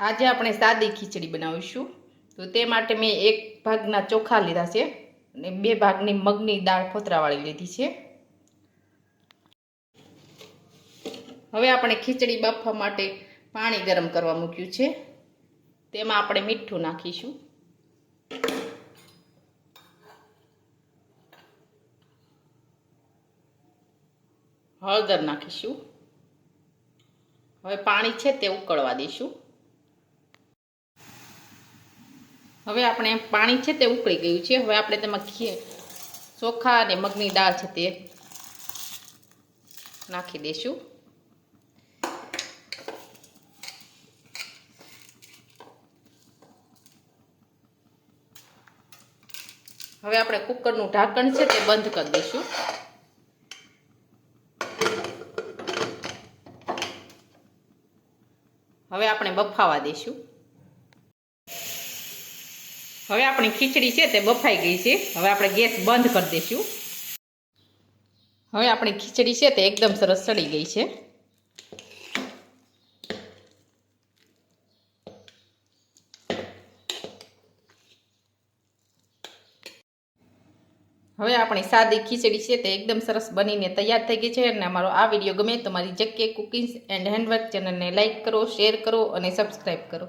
આજે આપણે સાદી ખીચડી બનાવીશું. તો તે માટે મેં એક ભાગના ચોખા લીધા છે અને બે ભાગની મગની દાળ ફોતરાવાળી લીધી છે. હવે આપણે ખીચડી બાફવા માટે પાણી ગરમ કરવા મૂક્યું છે. તેમાં આપણે મીઠું નાખીશું. હળદર નાખીશું. હવે પાણી છે તે ઉકળવા દઈશું. હવે આપણે પાણી છે તે ઉકળી ગયું છે. હવે આપણે તેમાં ખીર ચોખા અને મગની દાળ છે તે નાખી દઈશું. હવે આપણે કુકરનું ઢાંકણ છે તે બંધ કરી દઈશું. હવે આપણે બફાવા દઈશું. હવે આપણી ખીચડી છે તે બફાઈ ગઈ છે. હવે આપણે ગેસ બંધ કરી દઈશું. હવે આપણી ખીચડી છે તે એકદમ સરસ સડી ગઈ છે. હવે આપણી સાદી ખીચડી છે તે એકદમ સરસ બનીને તૈયાર થઈ ગઈ છે અને અમારો આ વીડિયો ગમે તો જગ્યાએ કુકિંગ્સ એન્ડ હેન્ડવર્ક ચેનલને લાઇક કરો શેર કરો અને સબસ્ક્રાઈબ કરો.